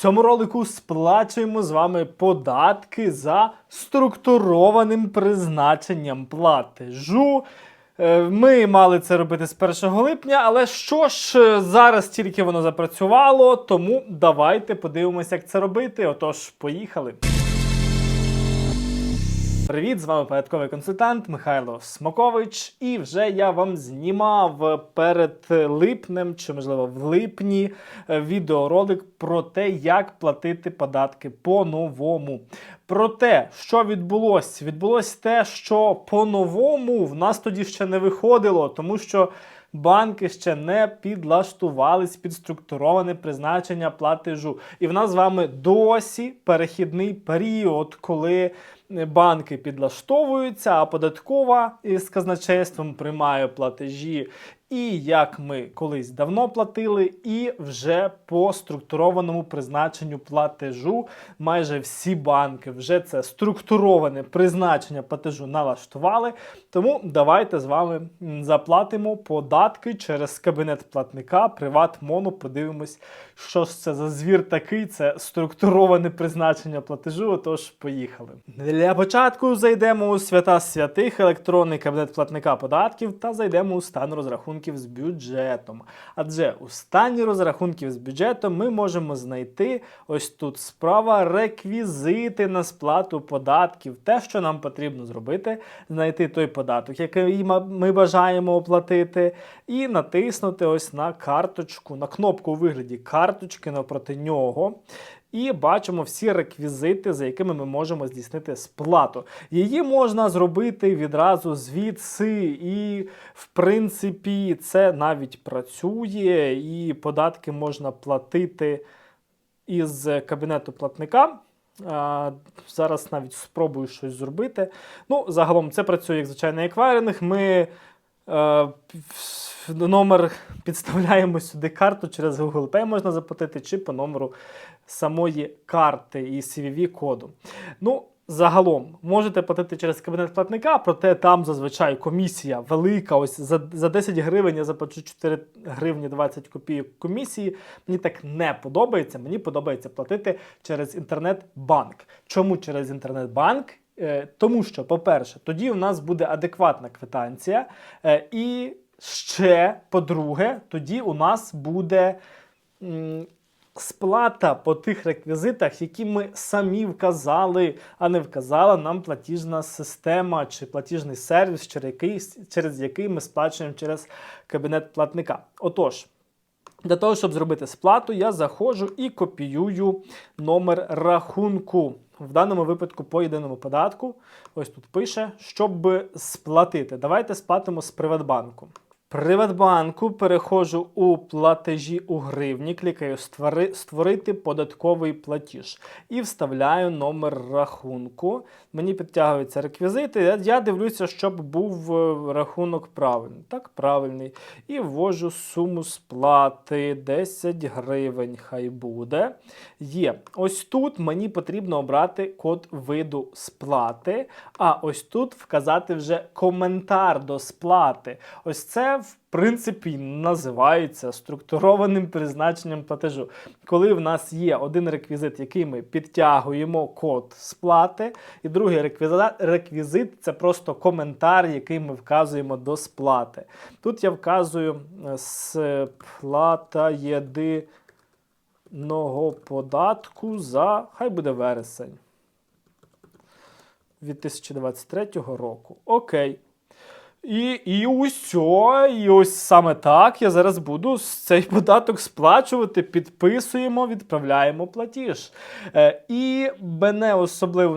цьому ролику сплачуємо з вами податки за структурованим призначенням платежу. Е, Ми мали це робити з 1 липня, але що ж, е, зараз тільки воно запрацювало, тому давайте подивимося, як це робити. Отож, поїхали. Привіт, з вами порядковий консультант Михайло Смокович. І вже я вам знімав перед липнем, чи можливо в липні, відеоролик про те, як платити податки по-новому. Про те, що відбулося, відбулося те, що по-новому в нас тоді ще не виходило, тому що банки ще не підлаштувались під структуроване призначення платежу. І в нас з вами досі перехідний період, коли банки підлаштовуються, а податкова із казначейством приймає платежі. І як ми колись давно платили, і вже по структурованому призначенню платежу майже всі банки вже це структуроване призначення платежу налаштували. Тому давайте з вами заплатимо податки через кабінет платника Приватмону. Подивимось, що ж це за звір такий. Це структуроване призначення платежу. Отож, поїхали. Для початку зайдемо у свята святих, електронний кабінет платника податків та зайдемо у стан розрахунків з бюджетом. Адже у стані розрахунків з бюджетом ми можемо знайти ось тут справа реквізити на сплату податків. Те, що нам потрібно зробити, знайти той податок, який ми бажаємо оплатити, і натиснути ось на карточку, на кнопку у вигляді карточки навпроти нього. І бачимо всі реквізити, за якими ми можемо здійснити сплату. Її можна зробити відразу звідси, і в принципі це навіть працює, і податки можна платити із кабінету платника. Зараз навіть спробую щось зробити. Ну, загалом це працює як звичайний еквайринг. Ми е, номер підставляємо сюди карту через Google Pay можна заплатити, чи по номеру самої карти і CVV коду. Ну, загалом можете платити через кабінет платника, проте там зазвичай комісія велика. Ось за, за 10 гривень я заплачу 4 гривні 20 копійок комісії. Мені так не подобається. Мені подобається платити через інтернет-банк. Чому через інтернет-банк? Е, Тому що, по-перше, тоді у нас буде адекватна квитанція. Е, І ще, по-друге, тоді у нас буде сплата по тих реквізитах, які ми самі вказали, а не вказала нам платіжна система чи платіжний сервіс, через який, через який ми сплачуємо через кабінет платника. Отож. Для того, щоб зробити сплату, я заходжу і копіюю номер рахунку. В даному випадку по єдиному податку. Ось тут пише, щоб сплатити. Давайте сплатимо з Приватбанку. Приватбанку переходжу у платежі у гривні, клікаю Створити податковий платіж і вставляю номер рахунку. Мені підтягуються реквізити. Я- дивлюся, щоб був е, рахунок правильний. Так, правильний. І ввожу суму сплати 10 гривень. Хай буде. Є. Ось тут мені потрібно обрати код виду сплати, а ось тут вказати вже коментар до сплати. Ось це, в принципі, називається структурованим призначенням платежу. Коли в нас є один реквізит, який ми підтягуємо код сплати, і другий реквізит, реквізит це просто коментар, який ми вказуємо до сплати. Тут я вказую е, сплата єдиного податку за хай буде вересень. 2023 року. Окей. І, і усьо, і ось саме так я зараз буду цей податок сплачувати, підписуємо, відправляємо платіж. Е, і мене особливо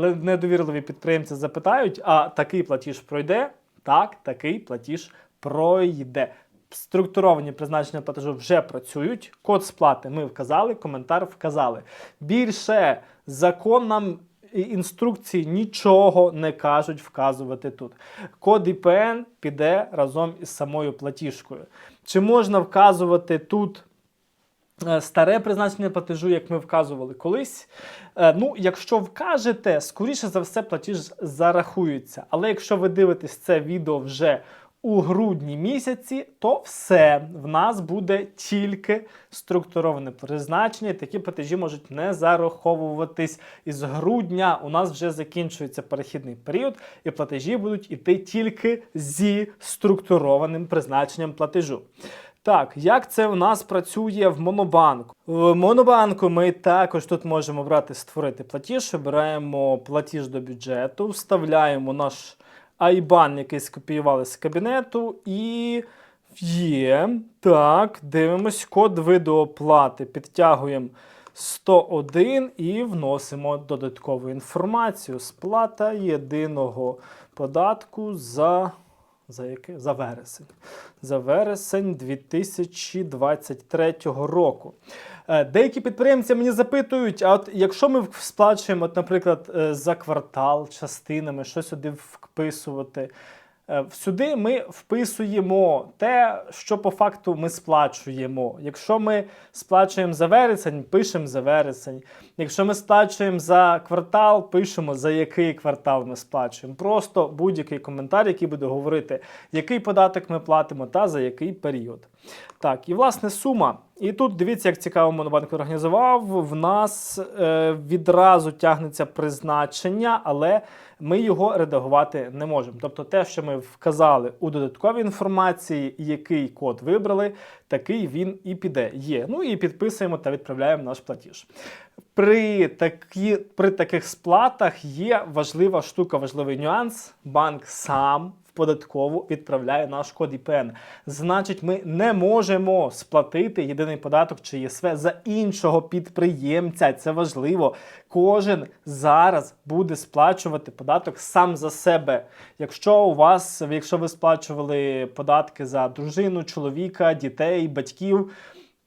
недовірливі, підприємці запитають: а такий платіж пройде? Так, такий платіж пройде. Структуровані призначення платежу вже працюють. Код сплати ми вказали, коментар вказали. Більше закон нам інструкції нічого не кажуть вказувати тут. Код IPN піде разом із самою платіжкою. Чи можна вказувати тут е, старе призначення платежу, як ми вказували колись? Е, Ну, якщо вкажете, скоріше за все, платіж зарахується. Але якщо ви дивитесь це відео вже у грудні місяці, то все в нас буде тільки структуроване призначення. і Такі платежі можуть не зараховуватись із грудня. У нас вже закінчується перехідний період, і платежі будуть іти тільки зі структурованим призначенням платежу. Так, як це у нас працює в Монобанку? В Монобанку ми також тут можемо брати створити платіж, обираємо платіж до бюджету, вставляємо наш IBAN, який скопіювали з кабінету, і є. Так, дивимось код виду оплати. Підтягуємо 101 і вносимо додаткову інформацію. Сплата єдиного податку за. За яке? За вересень. За вересень 2023 року. Е, Деякі підприємці мені запитують: а от якщо ми сплачуємо, от, наприклад, е, за квартал частинами, щось сюди вписувати. Е, Сюди ми вписуємо те, що по факту ми сплачуємо. Якщо ми сплачуємо за вересень, пишемо за вересень. Якщо ми сплачуємо за квартал, пишемо за який квартал ми сплачуємо. Просто будь-який коментар, який буде говорити, який податок ми платимо та за який період. Так, і власне сума. І тут дивіться, як цікаво Монобанк організував. В нас е, відразу тягнеться призначення, але ми його редагувати не можемо. Тобто, те, що ми вказали у додатковій інформації, який код вибрали, такий він і піде. Є. Ну і підписуємо та відправляємо наш платіж. При, такі, при таких сплатах є важлива штука, важливий нюанс. Банк сам податкову відправляє наш код ІПН. Значить, ми не можемо сплатити єдиний податок чи ЄСВ за іншого підприємця. Це важливо. Кожен зараз буде сплачувати податок сам за себе. Якщо у вас, якщо ви сплачували податки за дружину, чоловіка, дітей, батьків.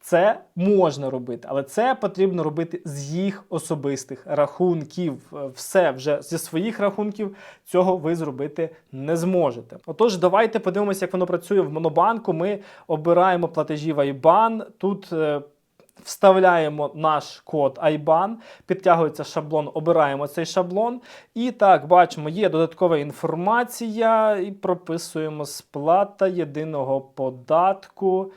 Це можна робити, але це потрібно робити з їх особистих рахунків. Е, Все вже зі своїх рахунків цього ви зробити не зможете. Отож, давайте подивимося, як воно працює в Монобанку. Ми обираємо платежі в IBAN. Тут е, Вставляємо наш код IBAN, підтягується шаблон, обираємо цей шаблон. І так, бачимо, є додаткова інформація, і прописуємо сплата єдиного податку.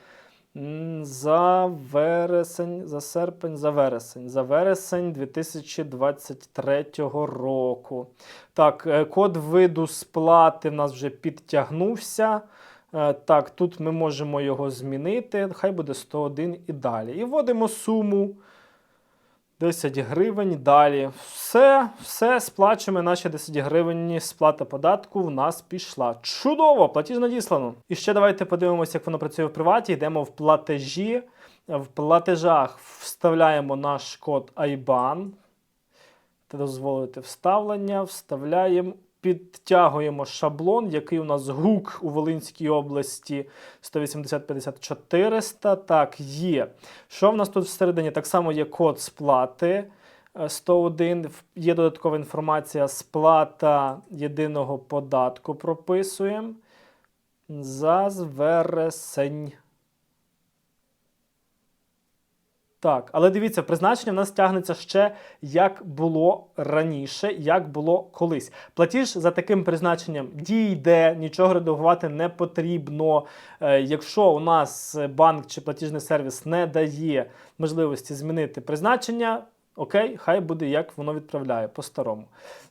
За вересень, за серпень, за вересень, за вересень 2023 року. Так, е, код виду сплати в нас вже підтягнувся. Е, Так, тут ми можемо його змінити. Хай буде 101 і далі. І вводимо суму 10 гривень. Далі. Все, все, сплачуємо наші 10 гривень. Сплата податку в нас пішла. Чудово! Платіж надіслано. І ще давайте подивимося, як воно працює в приваті. Йдемо в платежі. В платежах вставляємо наш код IBAN. Та дозволити вставлення. Вставляємо. Підтягуємо шаблон, який у нас гук у Волинській області 180 50 400. Так, є. Що в нас тут всередині? Так само є код сплати е, 101. Є додаткова інформація. Сплата єдиного податку прописуємо. За вересень. Так, але дивіться, призначення в нас тягнеться ще як було раніше, як було колись. Платіж за таким призначенням дійде, нічого редагувати не потрібно. Е, якщо у нас банк чи платіжний сервіс не дає можливості змінити призначення, окей, хай буде як воно відправляє по-старому.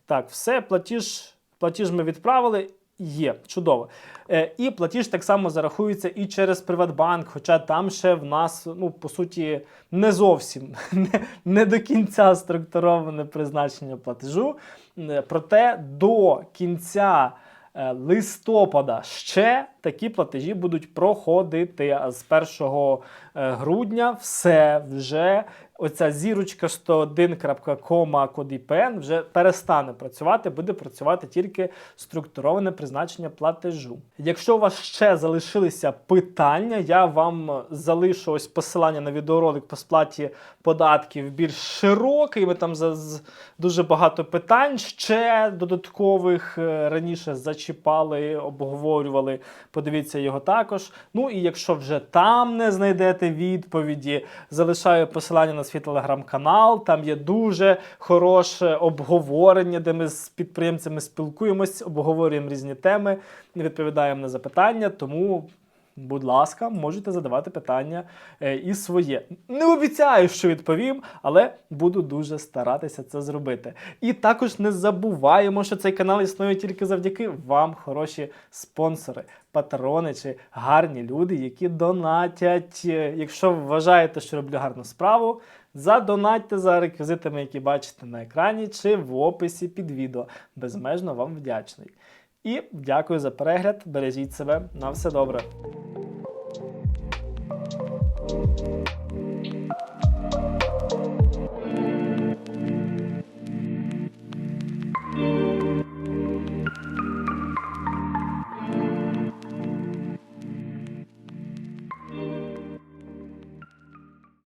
Так, все, платіж, платіж ми відправили. Є, чудово. Е, і платіж так само зарахується і через Приватбанк, хоча там ще в нас, ну, по суті, не зовсім не, не до кінця структуроване призначення платежу. Е, Проте до кінця е, листопада ще такі платежі будуть проходити. А з 1 е, грудня все вже оця зірочка 101.кома вже перестане працювати, буде працювати тільки структуроване призначення платежу. Якщо у вас ще залишилися питання, я вам залишу ось посилання на відеоролик по сплаті податків більш широкий. Ми там за дуже багато питань ще додаткових е, раніше зачіпали, обговорювали. подивіться його також. Ну і якщо вже там не знайдете відповіді, залишаю посилання на свій телеграм-канал. Там є дуже хороше обговорення, де ми з підприємцями спілкуємось, обговорюємо різні теми, відповідаємо на запитання. Тому. Будь ласка, можете задавати питання е, і своє. Не обіцяю, що відповім, але буду дуже старатися це зробити. І також не забуваємо, що цей канал існує тільки завдяки вам, хороші спонсори, патрони чи гарні люди, які донатять. Е, Якщо вважаєте, що роблю гарну справу, задонатьте за реквізитами, які бачите на екрані, чи в описі під відео. Безмежно вам вдячний. І дякую за перегляд. Бережіть себе. На все добре. Thank you.